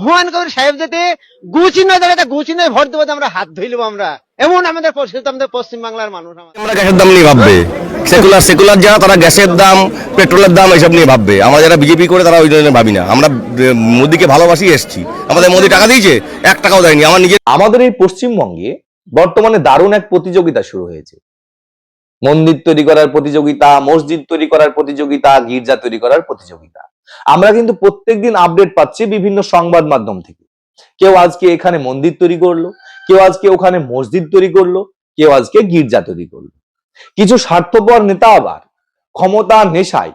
হুমায়ুন কবির সাহেব যেতে গুচিহ্ন জায়গাতে গুচিহ্ন ভোট দেবো আমরা হাত ধুইলবো আমরা। এমন আমাদের পরিস্থিতি আমাদের পশ্চিম বাংলার মানুষ আমরা গ্যাসের দাম নিয়ে ভাববে। সেকুলার সেকুলার যারা তারা গ্যাসের দাম পেট্রোলের দাম এসব নিয়ে ভাববে। আমরা যারা বিজেপি করে তারা ওই জন্য ভাবি না। আমরা মোদিকে ভালোবাসি এসছি। আমাদের মোদি টাকা দিয়েছে এক টাকাও দেয়নি। আমার নিজের আমাদের এই পশ্চিমবঙ্গে বর্তমানে দারুণ এক প্রতিযোগিতা শুরু হয়েছে। মন্দির তৈরি করার প্রতিযোগিতা, মসজিদ তৈরি করার প্রতিযোগিতা, গির্জা তৈরি করার প্রতিযোগিতা। আমরা কিন্তু প্রত্যেকদিন আপডেট পাচ্ছি বিভিন্ন সংবাদ মাধ্যম থেকে। কেউ আজকে এখানে মন্দির তৈরি করল, কেউ আজকে ওখানে মসজিদ তৈরি করল, কেউ আজকে গির্জা তৈরি করল। কিছু স্বার্থপর নেতা আবার, ক্ষমতা নেশায়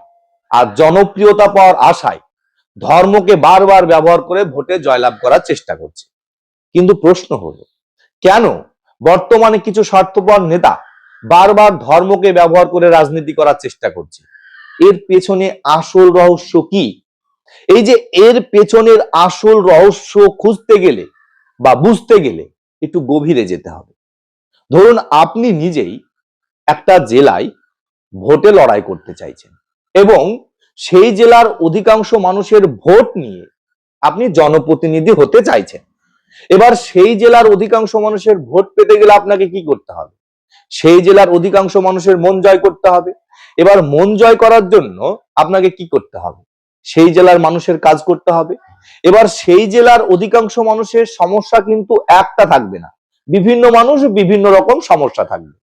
আর জনপ্রিয়তা পাওয়ার আশায় ধর্মকে বারবার ব্যবহার করে ভোটে জয়লাভ করার চেষ্টা করছে। কিন্তু প্রশ্ন হলো, কেন বর্তমানে কিছু স্বার্থপর নেতা বারবার ধর্মকে ব্যবহার করে রাজনীতি করার চেষ্টা করছে। এর পেছনে আসল রহস্য কি? এই যে এর পেছনের আসল রহস্য খুঁজতে গেলে বা বুঝতে গেলে একটু গভীরে যেতে হবে। ধরুন আপনি নিজেই একটা জেলায় ভোটে লড়াই করতে চাইছেন এবং সেই জেলার অধিকাংশ মানুষের ভোট নিয়ে আপনি জনপ্রতিনিধি হতে চাইছেন। এবার সেই জেলার অধিকাংশ মানুষের ভোট পেতে গেলে আপনাকে কি করতে হবে? সেই জেলার অধিকাংশ মানুষের মন জয় করতে হবে। এবার মন জয় করার জন্য আপনাকে কি করতে হবে? সেই জেলার মানুষের কাজ করতে হবে। এবার সেই জেলার অধিকাংশ মানুষের সমস্যা কিন্তু একটা থাকবে না। বিভিন্ন মানুষ বিভিন্ন রকম সমস্যা থাকবে।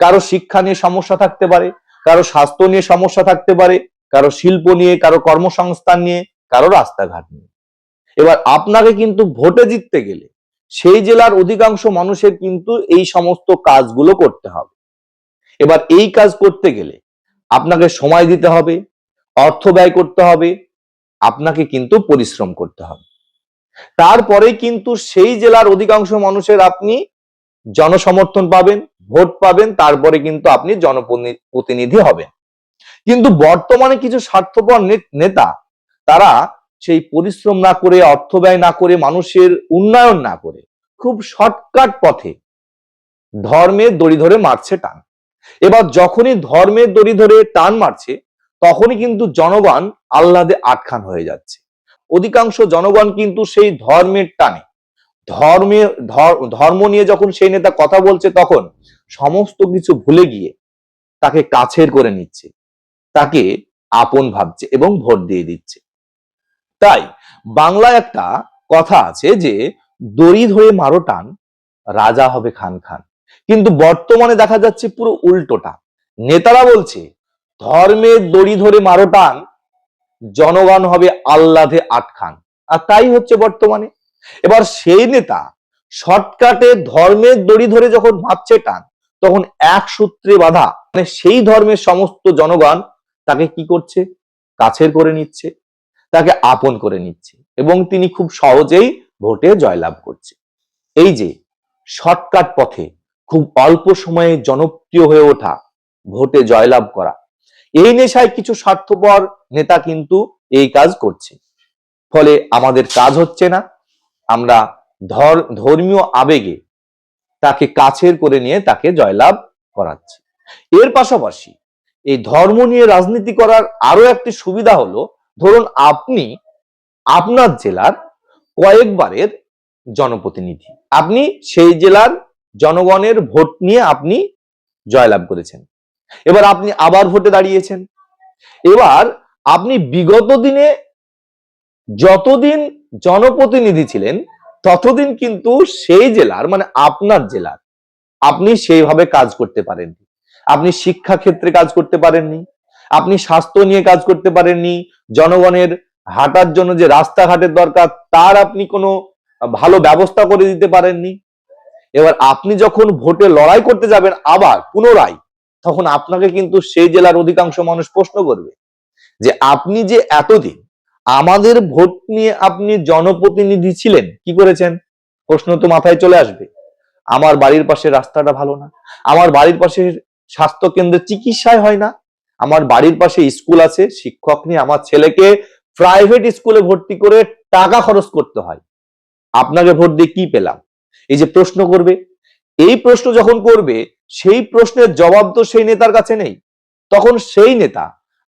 কারও শিক্ষা নিয়ে সমস্যা থাকতে পারে, কারও স্বাস্থ্য নিয়ে সমস্যা থাকতে পারে, কারও শিল্প নিয়ে, কারও কর্মসংস্থান নিয়ে, কারও রাস্তাঘাট নিয়ে। এবার আপনাকে কিন্তু ভোটে জিততে গেলে সেই জেলার অধিকাংশ মানুষের কিন্তু এই সমস্ত কাজগুলো করতে হবে। এবার এই কাজ করতে গেলে আপনাকে সময় দিতে হবে, অর্থ ব্যয় করতে হবে, আপনাকে কিন্তু পরিশ্রম করতে হবে। তারপরে কিন্তু সেই জেলার অধিকাংশ মানুষের আপনি জনসমর্থন পাবেন, ভোট পাবেন, তারপরে কিন্তু আপনি জনপ্রতিনিধি হবেন। কিন্তু বর্তমানে কিছু স্বার্থপর নেতা, তারা সেই পরিশ্রম না করে, অর্থ ব্যয় না করে, মানুষের উন্নয়ন না করে খুব শর্টকাট পথে ধর্মের দড়ি ধরে মারছে টান। এবার যখনই ধর্মের দড়ি ধরে টান মারছে, তখনই কিন্তু জনগণ আহ্লাদে আটখান হয়ে যাচ্ছে। অধিকাংশ জনগণ কিন্তু সেই ধর্মের টানে। ধর্মের ধর- ধর্ম নিয়ে যখন সেই নেতা কথা বলছে, তখন সমস্ত কিছু ভুলে গিয়ে তাকে কাছের করে নিচ্ছে। তাকে আপন ভাবছে এবং ভোট দিয়ে দিচ্ছে। তাই বাংলায় একটা কথা আছে যে দড়ি ধরে মারো টান, রাজা হবে খান খান। কিন্তু বর্তমানে দেখা যাচ্ছে পুরো উল্টোটা। নেতারা বলছে, ধর্মের দড়ি ধরে মারো টান, জনগণ হবে আল্লাধে আটখান আর তাই হচ্ছে বর্তমানে। এবার সেই নেতা শর্টকাটে ধর্মের দড়ি ধরে যখন মারছে টান, তখন এক সূত্রে বাধা মানে সেই ধর্মের সমস্ত জনগণ তাকে কি করছে? কাছের করে নিচ্ছে, তাকে আপন করে নিচ্ছে। এবং তিনি খুব সহজেই ভোটে জয়লাভ করছে। এই যে শর্টকাট পথে খুব অল্প সময়ে জনপ্রিয় হয়ে ওঠা ভোটে জয়লাভ করা, এই নেশায় কিছু স্বার্থপর নেতা কিন্তু এই কাজ করছে। ফলে আমাদের কাজ হচ্ছে না, আমরা ধর্মীয় আবেগে তাকে কাছের করে নিয়ে তাকে জয়লাভ করাচ্ছি। এর পাশাপাশি এই ধর্ম নিয়ে রাজনীতি করার আরও একটি সুবিধা হলো, ধরুন আপনি আপনার জেলার কয়েকবারের জনপ্রতিনিধি। আপনি সেই জেলার জনগণের ভোট নিয়ে আপনি জয়লাভ করেছেন। এবার আপনি আবার ভোটে দাঁড়িয়েছেন। এবার আপনি বিগত দিনে যতদিন জনপ্রতিনিধি ছিলেন, ততদিন কিন্তু সেই জেলার মানে আপনার জেলার, আপনি সেইভাবে কাজ করতে পারেননি। আপনি শিক্ষা ক্ষেত্রে কাজ করতে পারেননি। আপনি স্বাস্থ্য নিয়ে কাজ করতে পারেননি। জনগণের হাঁটার জন্য যে রাস্তাঘাটের দরকার, তার আপনি কোনো ভালো ব্যবস্থা করে দিতে পারেননি। এবার আপনি যখন ভোটে লড়াই করতে যাবেন আবার পুনরায়, তখন আপনাকে কিন্তু সেই জেলার অধিকাংশ মানুষ প্রশ্ন করবে যে আপনি যে এতদিন আমাদের ভোট নিয়ে আপনি জনপ্রতিনিধি ছিলেন, কি করেছেন? প্রশ্ন তো মাথায় চলে আসবে। আমার বাড়ির পাশে রাস্তাটা ভালো না, আমার বাড়ির পাশে স্বাস্থ্য কেন্দ্রে চিকিৎসায় হয় না, আমার বাড়ির পাশে স্কুল আছে, শিক্ষক নিয়ে আমার ছেলেকে প্রাইভেট স্কুলে ভর্তি করে টাকা খরচ করতে হয়। আপনাকে ভোট দিয়ে কি পেলাম? এই যে প্রশ্ন করবে। এই প্রশ্ন যখন করবে, সেই প্রশ্নের জবাব তো সেই নেতার কাছে নেই। তখন সেই নেতা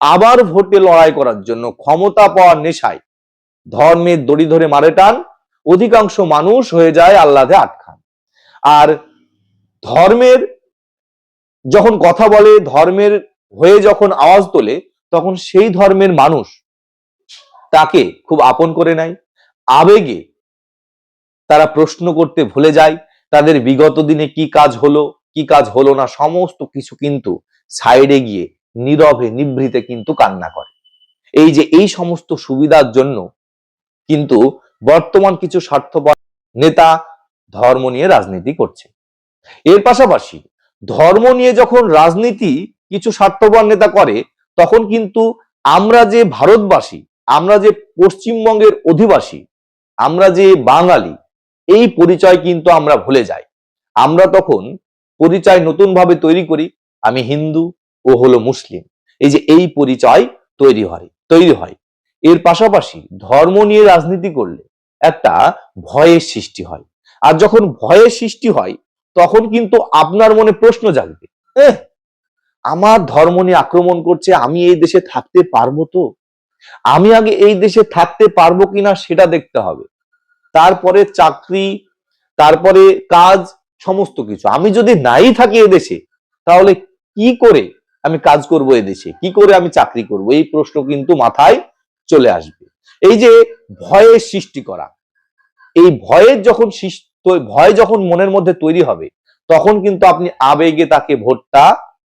আবার ভোটে লড়াই করার জন্য ক্ষমতা পাওয়ার নেশায় ধর্মের দড়ি ধরে মারে টান, অধিকাংশ মানুষ হয়ে যায় আল্লাদে আটখান। আর ধর্মের যখন কথা বলে, ধর্মের হয়ে যখন আওয়াজ তোলে, তখন সেই ধর্মের মানুষ তাকে খুব আপন করে নেয়। আবেগে তারা প্রশ্ন করতে ভুলে যায়, তাদের বিগত দিনে কি কাজ হলো, কি কাজ হলো না, সমস্ত কিছু কিন্তু সাইডে গিয়ে নীরবে, নিভৃতে কিন্তু কান্না করে। এই যে এই সমস্ত সুবিধার জন্য কিন্তু বর্তমান কিছু স্বার্থপর নেতা ধর্ম নিয়ে রাজনীতি করছে। এর পাশাপাশি ধর্ম নিয়ে যখন রাজনীতি কিছু স্বার্থপর নেতা করে, তখন কিন্তু আমরা যে ভারতবাসী আমরা যে পশ্চিমবঙ্গের অধিবাসী, আমরা যে বাঙালি, এই পরিচয় কিন্তু আমরা ভুলে যাই। আমরা তখন পরিচয় নতুন ভাবে তৈরি করি, আমি হিন্দু ও হলো মুসলিম। এই যে এই পরিচয় তৈরি হয় তৈরি হয়। এর পাশাপাশি ধর্ম নিয়ে রাজনীতি করলে একটা ভয়ের সৃষ্টি হয়। আর যখন ভয়ের সৃষ্টি হয়, তখন কিন্তু আপনার মনে প্রশ্ন জাগবে আমার ধর্ম নিয়ে আক্রমণ করছে, আমি এই দেশে থাকতে পারব তো? আমি আগে এই দেশে থাকতে পারব কিনা সেটা দেখতে হবে। তারপরে চাকরি, তারপরে কাজ, সমস্ত কিছু। আমি যদি নাই থাকি এদেশে তাহলে কি করে আমি কাজ করব এদেশে কি করে আমি চাকরি করব? এই প্রশ্ন কিন্তু মাথায় চলে আসবে। এই যে ভয়ের সৃষ্টি করা, এই ভয়ের যখন ভয় যখন মনের মধ্যে তৈরি হবে, তখন কিন্তু আপনি আবেগে তাকে ভোটটা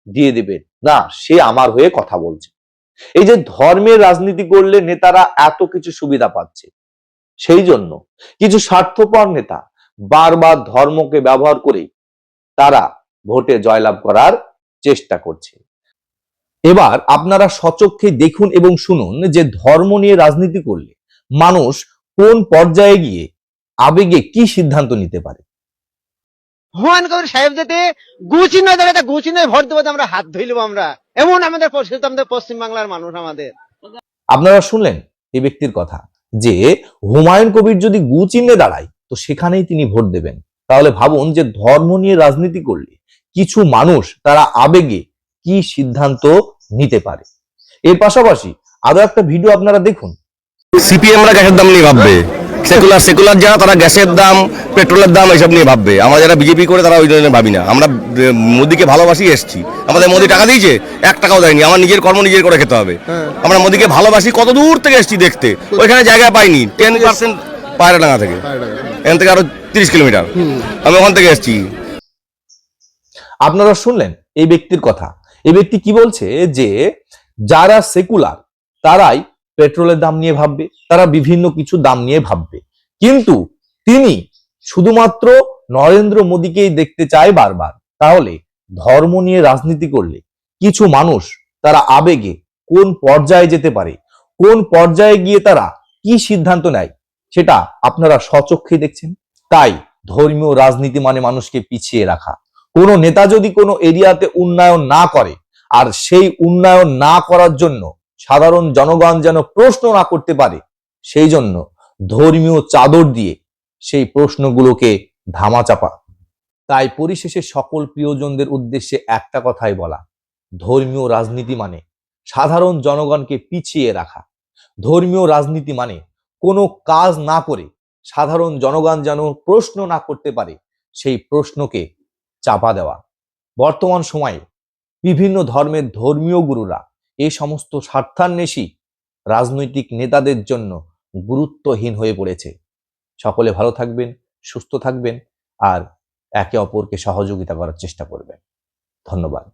দিয়ে দেবেন। না, সে আমার হয়ে কথা বলছে। এই যে ধর্মের রাজনীতি করলে নেতারা এত কিছু সুবিধা পাচ্ছে, সেই জন্য কিছু স্বার্থপর নেতা বারবার ধর্মকে ব্যবহার করে তারা ভোটে জয়লাভ করার চেষ্টা করছে। এবার আপনারা সচক্ষে দেখুন এবং শুনুন যে ধর্ম নিয়ে রাজনীতি করলে মানুষ কোন পর্যায়ে গিয়ে আবেগে কি সিদ্ধান্ত নিতে পারে? হুমায়ুন কবির সাহেব যাতে গুচিহ্ন দাঁড়াতে গুচিহ্ন ভোট দেবো আমরা হাত ধুইলব আমরা। এমন আমাদের পরিস্থিতি আমাদের পশ্চিম বাংলার মানুষ আমাদের। আপনারা শুনলেন এই ব্যক্তির কথা যে হুমায়ুন কবির যদি গু চিহ্নে দাঁড়ায় তো সেখানেই তিনি ভোট দেবেন। তাহলে ভাবুন যে ধর্ম নিয়ে রাজনীতি করলে কিছু মানুষ তারা আবেগে কি সিদ্ধান্ত নিতে পারে। এর পাশাপাশি আরও একটা ভিডিও আপনারা দেখুন। সিপিএমরা গ্যাসের দাম নিয়ে ভাববে। সেকুলার সেকুলার যারা তারা গ্যাসের দাম পেট্রোলের দাম এইসব নিয়ে ভাববে। আমরা যারা বিজেপি করে তারা ওই জন্য ভাবি না। আমরা মোদিকে ভালোবাসি এসছি। আমাদের মোদি টাকা দিয়েছে এক টাকাও দেয়নি। আমার নিজের কর্ম নিজের করে খেতে হবে। আমরা মোদিকে ভালোবাসি কত দূর থেকে এসছি দেখতে। ওইখানে জায়গা পাইনি টেন পার্সেন্ট পায়রাডাঙ্গা থেকে। এখান থেকে আরও তিরিশ কিলোমিটার। আমি ওখান থেকে এসছি। আপনারা শুনলেন এই ব্যক্তির কথা। এই ব্যক্তি কি বলছে? যে যারা সেকুলার তারাই পেট্রোলের দাম নিয়ে ভাববে, তারা বিভিন্ন কিছু দাম নিয়ে ভাববে। কিন্তু তিনি শুধুমাত্র নরেন্দ্র মোদীকেই দেখতে চায় বারবার। তাহলে ধর্ম নিয়ে রাজনীতি করলে কিছু মানুষ তারা আবেগে কোন পর্যায়ে যেতে পারে, কোন পর্যায়ে গিয়ে তারা কি সিদ্ধান্ত নেয়, সেটা আপনারা স্বচক্ষে দেখছেন। তাই ধর্মীয় রাজনীতি মানে মানুষকে পিছিয়ে রাখা। কোনো নেতা যদি কোনো এরিয়াতে উন্নয়ন না করে, আর সেই উন্নয়ন না করার জন্য সাধারণ জনগণ যেন প্রশ্ন না করতে পারে, সেই জন্য ধর্মীয় চাদর দিয়ে সেই প্রশ্নগুলোকে ধামাচাপা। তাই পরিশেষে সকল প্রিয়জনদের উদ্দেশ্যে একটা কথাই বলা, ধর্মীয় রাজনীতি মানে সাধারণ জনগণকে পিছিয়ে রাখা। ধর্মীয় রাজনীতি মানে কোনো কাজ না করে সাধারণ জনগণ যেন প্রশ্ন না করতে পারে, সেই প্রশ্নকে চাপা দেওয়া। বর্তমান সময়ে বিভিন্ন ধর্মের ধর্মীয় গুরুরা এই সমস্ত স্বার্থান্বেষী রাজনৈতিক নেতাদের জন্য গুরুত্বহীন হয়ে পড়েছে। সকলে ভালো থাকবেন, সুস্থ থাকবেন আর একে অপরকে সহযোগিতা করার চেষ্টা করবেন। ধন্যবাদ।